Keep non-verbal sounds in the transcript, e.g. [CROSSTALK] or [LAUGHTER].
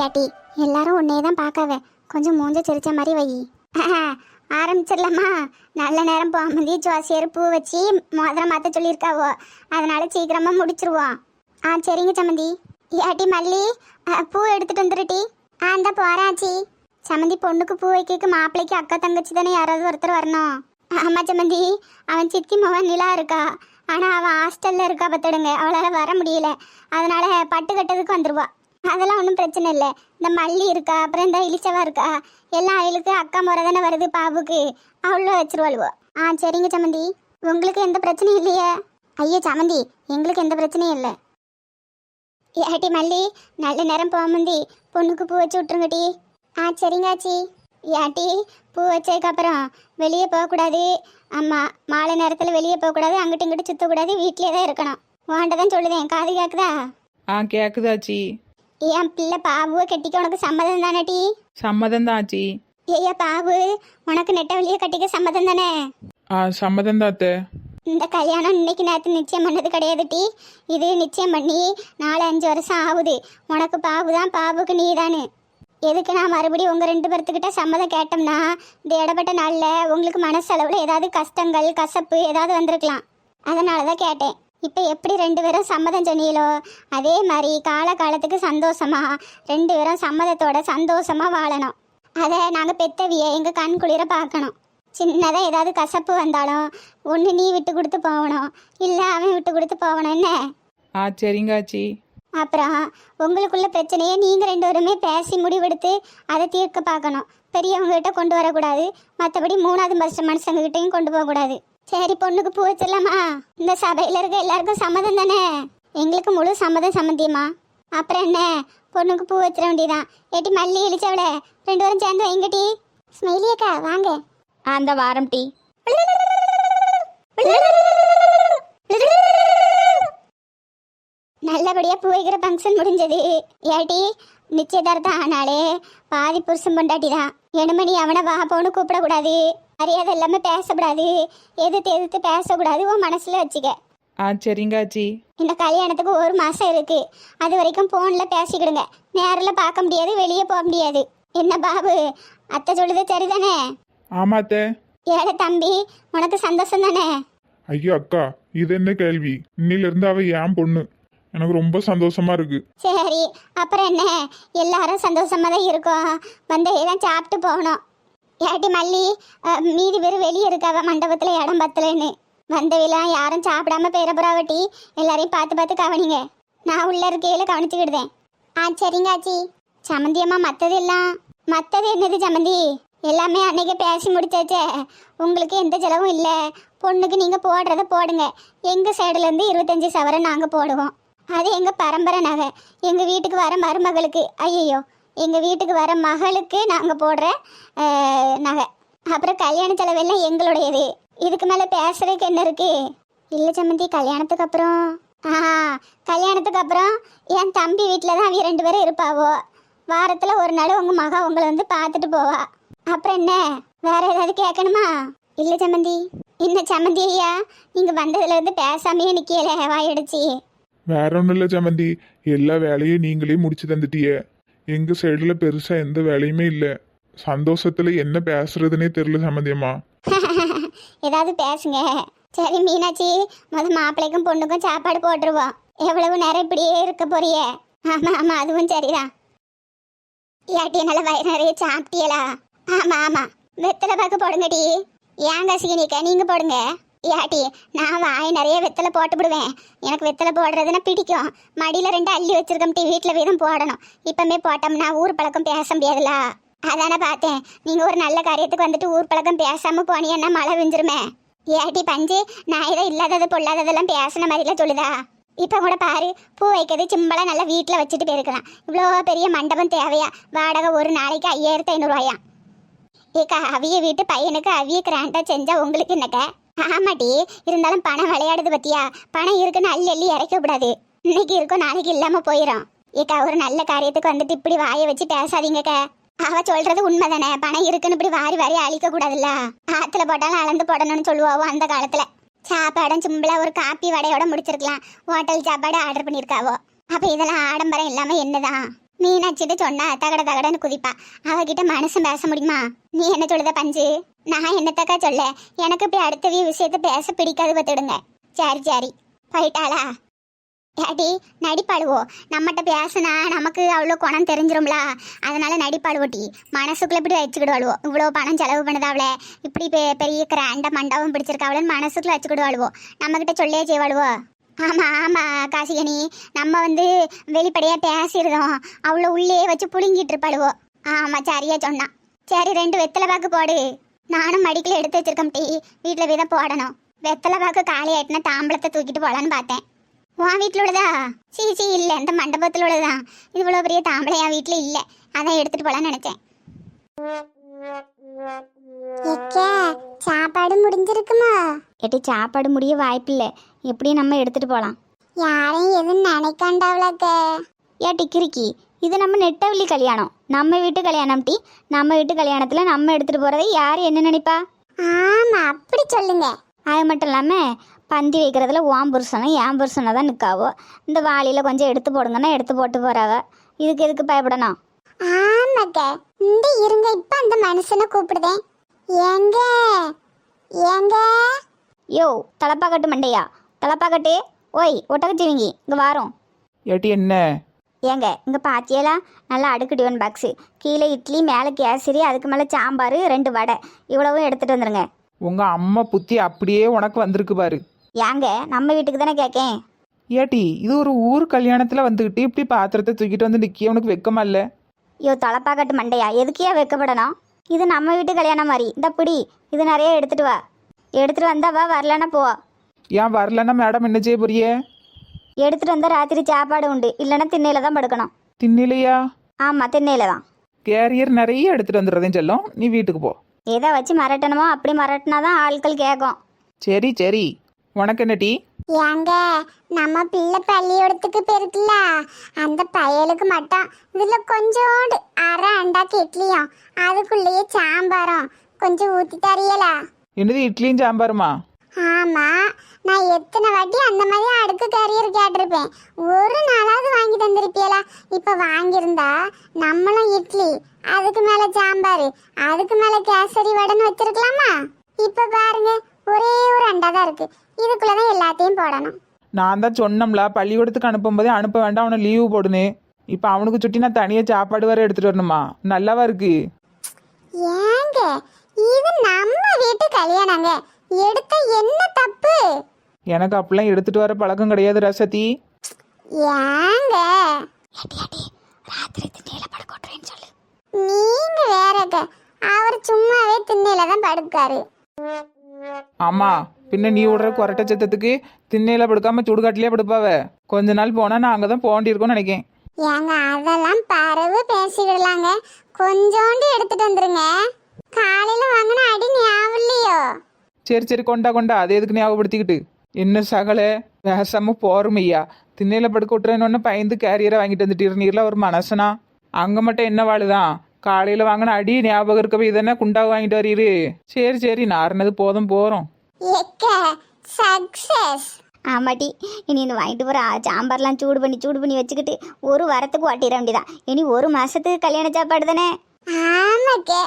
ஏட்டி எல்லாரும் உன்னே தான் பார்க்காவ கொஞ்சம் மூஞ்ச சிரிச்ச மாதிரி வை. ஆரம்பிச்சிடலாமா? நல்ல நேரம் போகும்போது ஜோசியர் பூ வச்சு மோதிரம் மாற்ற சொல்லியிருக்காவோ. அதனால சீக்கிரமாக முடிச்சிருவோம். ஆ சரிங்க சம்மந்தி ஏட்டி மல்லி பூ எடுத்துட்டு வந்துருட்டி ஆ இந்த போறாச்சி சம்மந்தி பொண்ணுக்கு பூ வைக்க மாப்பிள்ளைக்கு அக்கா தங்கச்சி தானே யாராவது ஒருத்தர் வரணும். ஆமா சம்மந்தி அவன் சித்தி மகன் நிலா இருக்கா. ஆனா அவன் ஹாஸ்டல்ல இருக்கா பத்துடுங்க. அவளால வர முடியல. அதனால பட்டு கட்டதுக்கு வந்துருவா. அதெல்லாம் ஒன்றும் பிரச்சனை இல்லை. இந்த மல்லி இருக்கா அப்புறம் இந்த இலிச்சவா இருக்கா எல்லா அயலுக்கு அக்கா முறை தானே வருது பாபுக்கு அவ்வளோ வச்சிருவாளுவோ. ஆ சரிங்க சமந்தி. உங்களுக்கு எந்த பிரச்சனையும் இல்லையே. ஐயோ சமந்தி எங்களுக்கு எந்த பிரச்சனையும் இல்லை. ஏட்டி மல்லி நல்ல நேரம் போமந்தி பொண்ணுக்கு பூ வச்சு விட்ருங்கட்டி ஆ சரிங்காச்சி ஏட்டி பூ வச்சதுக்கப்புறம் வெளியே போகக்கூடாது ஆமாம் மாலை நேரத்தில் வெளியே போகக்கூடாது அங்கிட்டு இங்கிட்டு சுற்றக்கூடாது வீட்டிலே தான் இருக்கணும். வாண்ட தான் சொல்லுதேன். காது கேட்குதா ஆ கேக்குதாச்சி என் பிள்ளை பாபுவை கட்டிக்க உனக்கு சம்மதம் தானேட்டி சம்மதம் தான் ஆச்சி. ஏய்யா பாபு உனக்கு நெட்ட வழியை கட்டிக்க சம்மதம் தானே? ஆ சம்மதம் தான் அத்தை. இந்த கல்யாணம் இன்னைக்கு நேரத்து நிச்சயம் பண்ணது கிடையாது டி. இது நிச்சயம் பண்ணி நாலு அஞ்சு வருஷம் ஆகுது. உனக்கு பாபு தான் பாபுக்கு நீ தானு எதுக்கு நான் மறுபடியும் உங்கள் ரெண்டு பேர்த்துக்கிட்ட சம்மதம் கேட்டோம்னா இந்த இடப்பட்ட நாளில் உங்களுக்கு மனசளவில் ஏதாவது கஷ்டங்கள் கசப்பு ஏதாவது வந்திருக்கலாம். அதனால தான் கேட்டேன். இப்போ எப்படி ரெண்டு பேரும் சம்மதம் சொன்னீங்களோ? அதே மாதிரி கால காலத்துக்கு சந்தோஷமா ரெண்டு பேரும் சம்மதத்தோட சந்தோஷமா வாழணும். அதை நாங்கள் பெத்தவிய எங்கள் கண் குளிர பார்க்கணும். சின்னதாக ஏதாவது கசப்பு வந்தாலும் ஒன்று நீ விட்டு கொடுத்து போகணும். இல்லை அவன் விட்டு கொடுத்து போகணும். என்ன? ஆ சரிங்க ஆச்சி. அப்புறம் உங்களுக்குள்ள பிரச்சனையை நீங்கள் ரெண்டு பேருமே பேசி முடிவெடுத்து அதை தீர்க்க பார்க்கணும். பெரியவங்ககிட்ட கொண்டு வரக்கூடாது. மற்றபடி மூணாவது மனுஷ மனுஷங்ககிட்டையும் கொண்டு போகக்கூடாது. சரி பொண்ணுக்கு பூ வச்சிடலாமா? இந்த சபையில் இருக்க எல்லாருக்கும் சம்மதம் தானே? எங்களுக்கு முழு சம்மதம் சம்மந்தியம்மா. அப்புறம் என்ன? பொண்ணுக்கு பூ வச்சிட வேண்டியதான் ஏட்டி மல்லி இழிச்சவள ரெண்டு பேரும் சேர்ந்து வைங்கட்டி ஸ்மெயிலியக்கா வாங்க. அந்த வாரம் டீ. நல்லபடியா பூ வைக்கிற ஃபங்க்ஷன் முடிஞ்சது. ஏட்டி நிச்சயதார்த்தம் ஆனாலே பாதி புருஷன் பொண்டாட்டி தான் எணுமணி அவனை வா போன்னு கூப்பிடக்கூடாது. மரியாதை எல்லாமே பேசக்கூடாது. எதிர்த்து எதிர்த்து பேசக்கூடாது. உன் மனசுல வச்சுக்க. ஆ சரிங்க ஆச்சி இந்த கல்யாணத்துக்கு ஒரு மாசம் இருக்கு. அது வரைக்கும் போன்ல பேசிக்கிடுங்க. நேரில் பார்க்க முடியாது வெளியே போக முடியாது. என்ன பாபு? அத்தை சொல்லுது சரிதானே? ஆமா அத்தை. ஏழை தம்பி உனக்கு சந்தோஷம் தானே? ஐயோ அக்கா இது என்ன கேள்வி? இன்னில இருந்து அவ ஏன் பொண்ணு? எனக்கு ரொம்ப சந்தோஷமா இருக்கு. சரி அப்புறம் என்ன? எல்லாரும் சந்தோஷமா தான் இருக்கோம். வந்து எல்லாம் சாப்பிட்டு போகணும். ஏட்டி மல்லி அஹ், மீதி பேர் வெளியே இருக்காவ மண்டபத்தில் இடம் பத்தலைன்னு. வந்தவெல்லாம் யாரும் சாப்பிடாம பேரப்புறாவட்டி எல்லாரையும் பார்த்து பார்த்து கவனிங்க. நான் உள்ள இருக்கையில கவனிச்சுக்கிடுதேன். ஆ சரிங்க ஆச்சி. அம்மா மற்றது எல்லாம்? மற்றது என்னது சமந்தி? எல்லாமே அன்னைக்கு பேசி முடிச்சாச்சே. உங்களுக்கு எந்த செலவும் இல்லை. பொண்ணுக்கு நீங்கள் போடுறத போடுங்க. எங்கள் சைடுலேருந்து இருபத்தஞ்சி சவரம் நாங்கள் போடுவோம். அது எங்கள் பரம்பரை நகை. எங்கள் வீட்டுக்கு வர மருமகளுக்கு. ஐயோ எங்கள் வீட்டுக்கு வர மகளுக்கு நாங்கள் போடுற நகை. அப்புறம் கல்யாண செலவெல்லாம் எங்களுடையது. இதுக்கு மேலே பேசுறதுக்கு என்ன இருக்கு? இல்லை சம்மந்தி கல்யாணத்துக்கு அப்புறம் ஆ கல்யாணத்துக்கு அப்புறம் என் தம்பி வீட்டில் தான் அவங்க ரெண்டு பேரும் இருப்பாவோ? வாரத்தில் ஒரு நாள் உங்கள் மகா உங்களை வந்து பார்த்துட்டு போவா. அப்புறம் என்ன? வேற ஏதாவது கேட்கணுமா? இல்லை சம்மந்தி. என்ன சம்மந்தி ஐயா? நீங்கள் வந்ததுலேருந்து பேசாமையே நிற்கல வாயடிச்சு வேற ஒன்றும் இல்லை சமந்தி எல்லா வேலையும் நீங்களே முடிச்சு தந்துட்டியே. எங்கள் சைடில் பெருசாக எந்த வேலையுமே இல்லை. சந்தோஷத்தில் என்ன பேசுறதுனே தெரியல சம்மந்தியம்மா [LAUGHS] ஏதாவது பேசுங்க. சரி மீனாட்சி முத மாப்பிள்ளைக்கும் பொண்ணுக்கும் சாப்பாடு போட்டுருவோம் எவ்வளவு நேரம் இப்படியே இருக்க போறிய? ஆமா ஆமா அதுவும் சரிதான். ஏட்டி நல்ல வயிறு நிறைய சாப்பிட்டியலா? ஆமா ஆமா. வெத்தலை பாக்கு போடுங்கடி. ஏன் கசிகனிக்க நீங்க போடுங்க. ஏட்டி நான் வாய் நிறைய வெத்தலை போட்டு விடுவேன் எனக்கு வெத்தலை போடுறதுன்னா பிடிக்கும். மடியில் ரெண்டு அள்ளி வச்சிருக்கோம் டி வீட்டில் வீதம் போடணும். இப்போமே போட்டோம்னா ஊர் பழக்கம் பேச முடியாதுல அதானே பார்த்தேன். நீங்கள் ஒரு நல்ல காரியத்துக்கு வந்துட்டு ஊர் பழக்கம் பேசாமல் போனீங்கன்னா மழை விஞ்சிருமே. ஏட்டி பஞ்சு நான் ஏதோ இல்லாதது பொல்லாததெல்லாம் பேசின மாதிரிலாம் சொல்லுதா? இப்போ கூட பாரு பூ வைக்கிறது சிம்பளா நல்லா வீட்டில் வச்சுட்டு போயிருக்கலாம். இவ்வளோ பெரிய மண்டபம் தேவையா? வாடகை ஒரு நாளைக்கு ஐயாயிரத்து ஐநூறுரூவாயா ஏக்கா அவிய வீட்டு பையனுக்கு அவிய கிராண்டாக செஞ்சால் உங்களுக்கு என்னக்கா? ஆமாட்டி இருந்தாலும் பணம் விளையாடுது பத்தியா? பணம் இருக்குன்னு அள்ளி அள்ளி இறக்க கூடாது. இன்னைக்கு இருக்கும் நாளைக்கு இல்லாம போயிடும் ஏக்கா ஒரு நல்ல காரியத்துக்கு வந்துட்டு இப்படி வாயை வச்சு பேசாதீங்கக்கா. அவ சொல்றது உண்மைதானே? பணம் இருக்குன்னு இப்படி வாரி வாரி அழிக்க கூடாதுல்ல? ஆத்துல போட்டாலும் அளந்து போடணும்னு சொல்லுவாவோ அந்த காலத்துல. சாப்பாடும் சிம்பிளா ஒரு காப்பி வடையோட முடிச்சிருக்கலாம். ஹோட்டல் சாப்பாடு ஆர்டர் பண்ணியிருக்காவோ. அப்ப இதெல்லாம் ஆடம்பரம் இல்லாம என்னதான்? மீனாட்சிட்டு சொன்னா தகட தகடன்னு குதிப்பா அவகிட்ட மனசு பேச முடியுமா? நீ என்ன சொல்லுத பஞ்சு? நான் என்னத்தக்கா சொல்ல? எனக்கு இப்படி அடுத்த விஷயத்த பேச பிடிக்காது பார்த்துடுங்க. சரி சரி. போயிட்டாளா? ஏடி நடிப்பாளுவோ? நம்மகிட்ட பேசுனா நமக்கு அவ்வளோ குணம் தெரிஞ்சிரும்ல. அதனால நடிப்பாளுவோட்டி மனசுக்குள்ள இப்படி வச்சுக்கிடுவாளுவோ. இவ்வளோ பணம் செலவு பண்ணுதாவளே. இப்படி பெரிய கிராண்ட மண்டபம் பிடிச்சிருக்காவளன்னு மனசுக்குள்ள வச்சுக்கிடுவாளுவோ. நம்மக்கிட்ட சொல்லியே செய்வாளுவோ. ஆமாம் ஆமாம் காசிகனி. நம்ம வந்து வெளிப்படையாக பேசிடுறோம் அவ்வளோ உள்ளே வச்சு புழுங்கிட்டு இருப்பாளுவோ. ஆமாம் சரியா சொன்னான் சரி ரெண்டு வெத்தலை பாக்கு போடு. நானும் மடிக்கல எடுத்து வச்சிருக்கேன் டீ. வீட்டில் போய் தான் போடணும். வெத்தலை பாக்கு காலி ஆயிட்டுனா தாம்பளத்தை தூக்கிட்டு போலான்னு பார்த்தேன். உன் வீட்டில் உள்ளதா? சீ சீ இல்லை. இந்த மண்டபத்தில் உள்ளதான் இவ்வளோ பெரிய தாம்பளை என் வீட்டில் இல்லை. அதான் எடுத்துகிட்டு போகலான்னு நினச்சேன். சாப்பாடு முடிஞ்சிருக்குமா? எட்டி சாப்பாடு முடிய வாய்ப்பில்லை. எப்படியும் நம்ம எடுத்துட்டு போகலாம் யாரையும் எதுவும் நினைக்காண்டாவளாக்க. ஏட்டி கிறுக்கி இது நம்ம நெட்டவள்ளி கல்யாணம். நம்ம வீட்டு கல்யாணம் டி. நம்ம வீட்டு கல்யாணத்தில் நம்ம எடுத்துட்டு போறதை யார் என்ன நினைப்பா? ஆமா அப்படி சொல்லுங்க. அது மட்டும் இல்லாமல் பந்தி வைக்கிறதுல ஓம் புருஷனும் ஏன் புருஷனை தான் நிற்காவோ இந்த வாளியில் கொஞ்சம் எடுத்து போடுங்கன்னா எடுத்து போட்டு போறாவ. இதுக்கு எதுக்கு பயப்படணும்? ஆமாக்க இந்த இருங்க இப்ப அந்த மனுஷனை கூப்பிடுதேன். ஏங்க? ஏங்க? யோ தலப்பாக்கட்டு மண்டையா? தலப்பாக்கட்டு? ஓய் ஒட்டகச்சிவிங்கி இங்கே வாரோம். ஏட்டி என்ன? ஏங்க இங்கே பாத்தியலா? நல்லா அடுக்கு டிவன் பாக்ஸு. கீழே இட்லி மேலே கேசரி அதுக்கு மேலே சாம்பார் ரெண்டு வடை. இவ்வளவும் எடுத்துகிட்டு வந்துருங்க. உங்க அம்மா புத்தி அப்படியே உனக்கு வந்திருக்கு பாரு. ஏங்க நம்ம வீட்டுக்கு தானே கேட்கேன் ஏட்டி இது ஒரு ஊர் கல்யாணத்துல வந்துகிட்டு இப்படி பாத்திரத்தை தூக்கிட்டு வந்து நிக்க உனக்கு வெக்கமா இல்ல? ஐயோ தலப்பாக்கட்டு மண்டையா? எதுக்கே வைக்கப்படணும்? இது நம்ம வீட்டு கல்யாணம் மாதிரி. இந்த பிடி இது நிறைய எடுத்துட்டு வா. எடுத்துட்டு வந்தா வா வரலன்னா போ. ஏன் வரலன்னா மேடம் என்ன செய்ய போறியே? எடுத்துட்டு வந்தா ராத்திரி சாப்பாடு உண்டு. இல்லைன்னா திண்ணையில தான் படுக்கணும். தின்னிலையா ஆமாம் திண்ணையில தான். கேரியர் நிறைய எடுத்துட்டு வந்துடுறதையும் செல்லம். நீ வீட்டுக்கு போ. எதை வச்சு மிரட்டணுமோ அப்படி மிரட்டினா தான் ஆட்கள் கேட்கும். சரி சரி. உனக்கு என்ன டீ? ஏங்க நம்ம பிள்ளை பள்ளியோடத்துக்கு போயிருக்குல்ல அந்த பயலுக்கு மட்டும். இதுல கொஞ்சோண்டு அரை அண்டாக்கு இட்லியும் அதுக்குள்ளேயே சாம்பாரும். கொஞ்சம் ஊத்தி தரியலா என்னது இட்லியும் சாம்பாருமா? ஆமா நான் எத்தனை வாட்டி அந்த மாதிரி அடுக்கு கரியர் கேட்டிருப்பேன். ஒரு நாளாவது வாங்கி தந்திருப்பியலா இப்ப வாங்கியிருந்தா நம்மளும் இட்லி அதுக்கு மேல சாம்பார் அதுக்கு மேல கேசரி வடைன்னு வச்சிருக்கலாமா? இப்ப பாருங்க ஒரே ஒரு அண்டா தான் இருக்கு. இதுக்குள்ளதான் எல்லாத்தையும் போடணும். நான் தான் சொன்னோம்ல பள்ளிக்கூடத்துக்கு அனுப்பும்போதே அனுப்ப வேண்டாம் அவனை லீவு போடுனே இப்போ அவனுக்கு சுட்டி நான் தனியாக சாப்பாடு வேற எடுத்துட்டு வரணுமா? நல்லாவா இருக்கு? ஏங்க இது நம்ம வீட்டு கல்யாணங்க. எடுத்த என்ன தப்பு? எனக்கு அப்படிலாம் எடுத்துட்டு வர பழக்கம் கிடையாது ரசதி ஏங்க. ராத்திரி திண்ணையில படுக்கோட்டுறேன்னு சொல்லு. நீங்க வேறங்க அவர் சும்மாவே திண்ணையில தான் படுக்காரு. ஆமா. பின்ன நீ விடுற கொரட்டை சத்தத்துக்கு திண்ணையில படுக்காம சுடுகாட்டிலே படுப்பாவ. கொஞ்ச நாள் போனா நான் அங்கதான் போண்டி இருக்கோம்னு நினைக்கேன். ஏங்க அதெல்லாம் பரவு பேசிக்கிடலாங்க கொஞ்சோண்டு எடுத்துட்டு வந்துருங்க. காலையில வாங்கின அடி ஞாபகம் இல்லையோ? சரி சரி கொண்டா கொண்டா. அது எதுக்கு ஞாபகப்படுத்திக்கிட்டு? என்ன சகல பேசாம போரும் ஐயா. திண்ணையில படுக்க விட்டுறேன்னு பயந்து கேரியரை வாங்கிட்டு வந்துட்டு நீர்ல ஒரு மனசனா? அங்க மட்டும் என்ன வாழுதான் காலையில வாங்கின அடி ஞாபகம் இருக்கவே இதென்ன குண்டாக வாங்கிட்டு வரீரு? சரி சரி நாரினது போதும் போறோம். எக்க சக்சஸ் ஆமாட்டி இனி இந்த வாங்கிட்டு போகிற சாம்பார்லாம் சூடு பண்ணி சூடு பண்ணி வச்சுக்கிட்டு ஒரு வாரத்துக்கு ஓட்டிட வேண்டியதான் இனி ஒரு மாசத்துக்கு கல்யாண சாப்பாடு தானே? ஆமாக்கே.